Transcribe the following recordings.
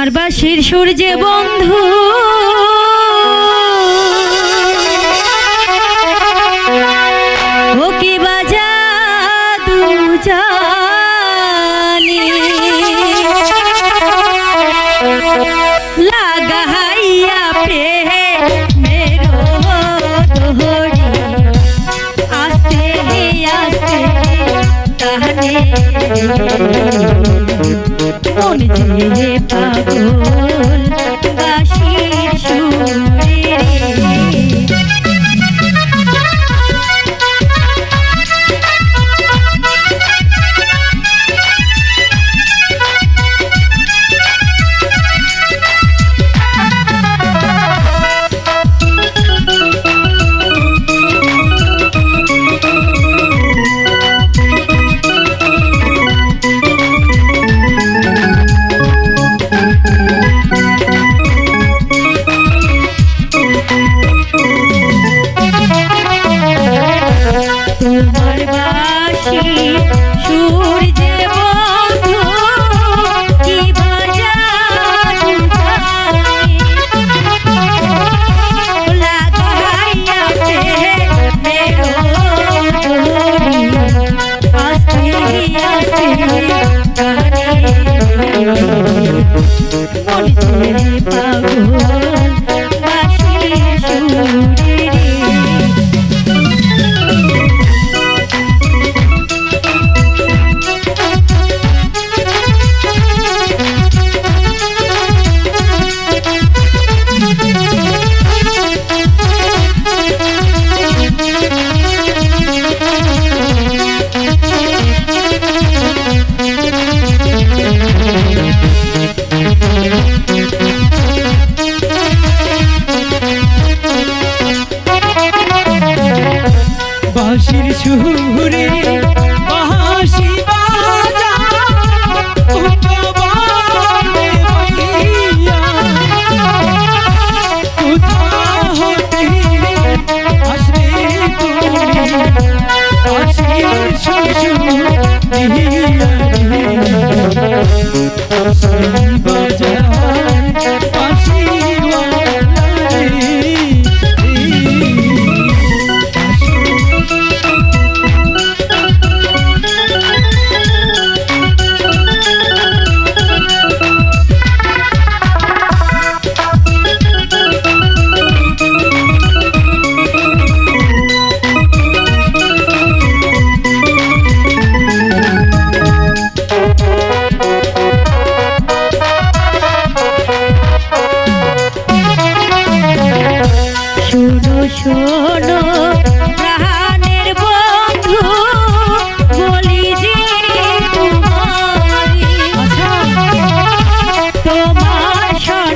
আমার বাসির সূর্যে বন্ধু। Thank বাজা পে আস্তে আস্তে মন যে পাগল। to?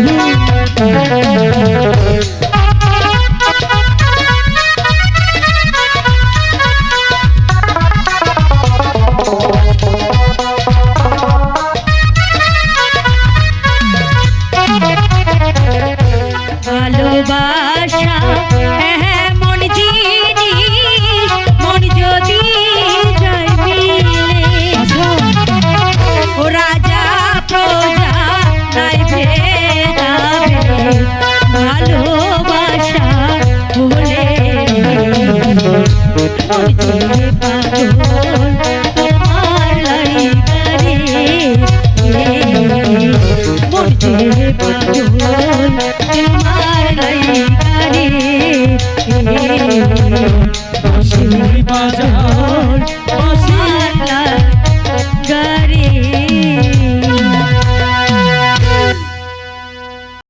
नहीं মন যে